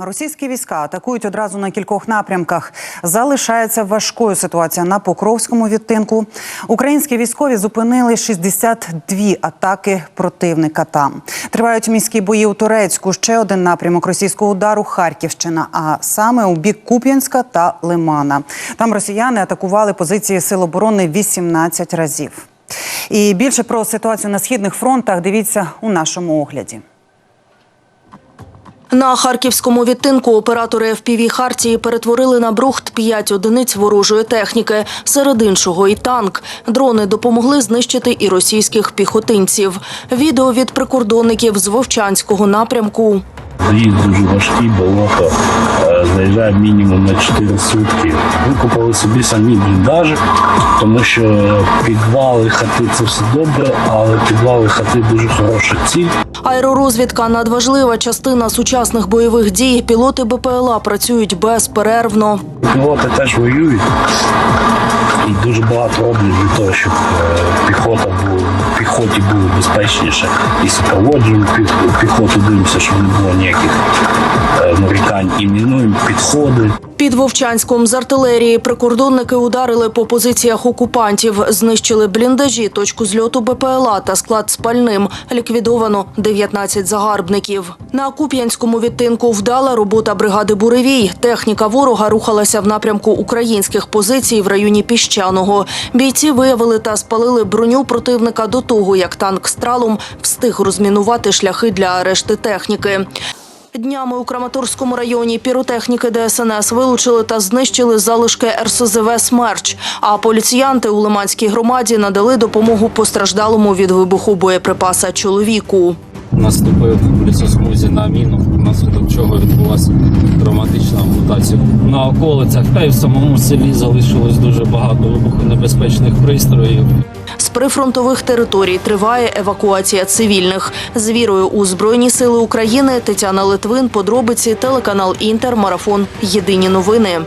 Російські війська атакують одразу на кількох напрямках. Залишається важкою ситуація на Покровському відтинку. Українські військові зупинили 62 атаки противника. Там тривають міські бої у Турецьку. Ще один напрямок російського удару Харківщина, а саме у бік Куп'янська та Лимана. Там росіяни атакували позиції сил оборони 18 разів. І більше про ситуацію на східних фронтах дивіться у нашому огляді. На харківському відтинку оператори FPV Хартії перетворили на брухт 5 одиниць ворожої техніки, серед іншого і танк. Дрони допомогли знищити і російських піхотинців. Відео від прикордонників з Вовчанського напрямку. Їх дуже важкі болото, е, заїжджає мінімум на 4 сутки. Викупили собі самі бліндажі, тому що підвали хати це все добре, але підвали хати дуже хороша ціль. Аеророзвідка надважлива частина сучасних бойових дій. Пілоти БПЛА працюють безперервно. Пілоти теж воюють і дуже багато роблять для того, щоб е, піхота була, піхоті було безпечніше. І супроводжуємо піхоту, дивимося, щоб не було ніяких мінуємо підходи. Під Вовчанськом з артилерії прикордонники ударили по позиціях окупантів, знищили бліндажі, точку зльоту БПЛА та склад з пальним. Ліквідовано 19 загарбників. На Куп'янському відтинку вдала робота бригади Буревій. Техніка ворога рухалася в напрямку українських позицій в районі Піщаного. Бійці виявили та спалили броню противника до того, як танк «Стралум» встиг розмінувати шляхи для решти техніки. Днями у Краматорському районі піротехніки ДСНС вилучили та знищили залишки РСЗВ «Смерч», а поліціянти у Лиманській громаді надали допомогу постраждалому від вибуху боєприпаса чоловіку. Наступив лісосмузі на міну, внаслідок чого відбулася драматична ампутація. На околицях та й в самому селі залишилось дуже багато вибухонебезпечних пристроїв. З прифронтових територій триває евакуація цивільних. З вірою у Збройні сили України Тетяна Литвин, подробиці, телеканал Інтер, марафон. Єдині новини.